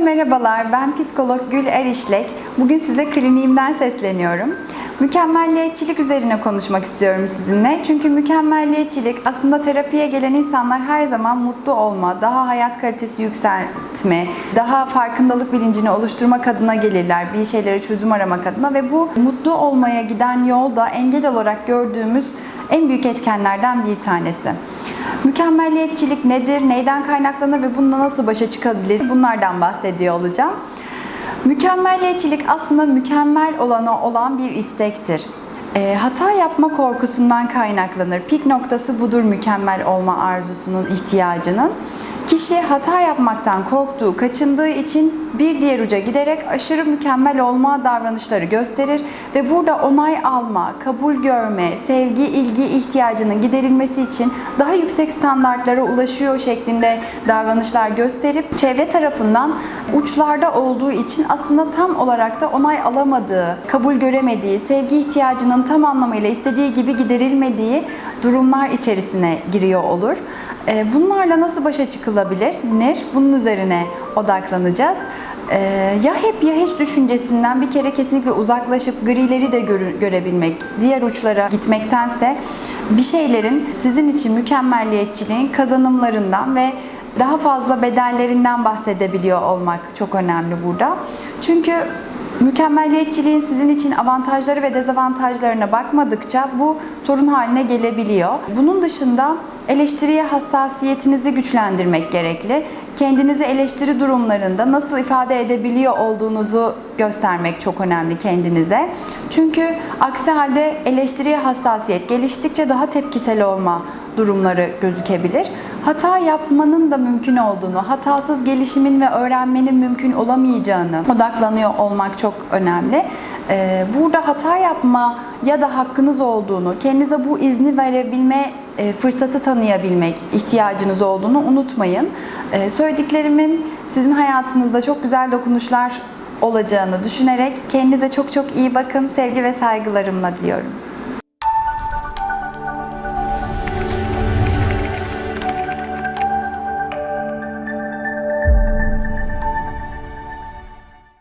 merhabalar. Ben psikolog Gül Erişlek. Bugün size kliniğimden sesleniyorum. Mükemmelliyetçilik üzerine konuşmak istiyorum sizinle. Çünkü mükemmelliyetçilik aslında terapiye gelen insanlar her zaman mutlu olma, daha hayat kalitesi yükseltme, daha farkındalık bilincini oluşturmak adına gelirler. Bir şeylere çözüm aramak adına ve bu mutlu olmaya giden yolda engel olarak gördüğümüz en büyük etkenlerden bir tanesi. Mükemmelliyetçilik nedir, neyden kaynaklanır ve bununla nasıl başa çıkabilir? Bunlardan bahsediyor olacağım. Mükemmelliyetçilik aslında mükemmel olana olan bir istektir. E, hata yapma korkusundan kaynaklanır. Pik noktası budur mükemmel olma arzusunun, ihtiyacının. Kişi hata yapmaktan korktuğu, kaçındığı için bir diğer uca giderek aşırı mükemmel olma davranışları gösterir ve burada onay alma, kabul görme, sevgi, ilgi ihtiyacının giderilmesi için daha yüksek standartlara ulaşıyor şeklinde davranışlar gösterip çevre tarafından uçlarda olduğu için aslında tam olarak da onay alamadığı, kabul göremediği, sevgi ihtiyacının tam anlamıyla istediği gibi giderilmediği durumlar içerisine giriyor olur. Ee, Bunlarla nasıl başa çıkılabilir? Ner? Bunun üzerine odaklanacağız. Ee, ya hep ya hiç düşüncesinden bir kere kesinlikle uzaklaşıp grileri de görebilmek, diğer uçlara gitmektense bir şeylerin sizin için mükemmelliyetçiliğin kazanımlarından ve daha fazla bedellerinden bahsedebiliyor olmak çok önemli burada. Çünkü mükemmelliyetçiliğin sizin için avantajları ve dezavantajlarına bakmadıkça bu sorun haline gelebiliyor. Bunun dışında eleştiriye hassasiyetinizi güçlendirmek gerekli. Kendinizi eleştiri durumlarında nasıl ifade edebiliyor olduğunuzu göstermek çok önemli kendinize. Çünkü aksi halde eleştiriye hassasiyet geliştikçe daha tepkisel olma durumları gözükebilir. Hata yapmanın da mümkün olduğunu, hatasız gelişimin ve öğrenmenin mümkün olamayacağını odaklanıyor olmak çok önemli. Ee, Burada hata yapma ya da hakkınız olduğunu, kendinize bu izni verebilme fırsatı tanıyabilmek ihtiyacınız olduğunu unutmayın. Ee, Söylediklerimin sizin hayatınızda çok güzel dokunuşlar olacağını düşünerek kendinize çok çok iyi bakın. Sevgi ve saygılarımla diliyorum.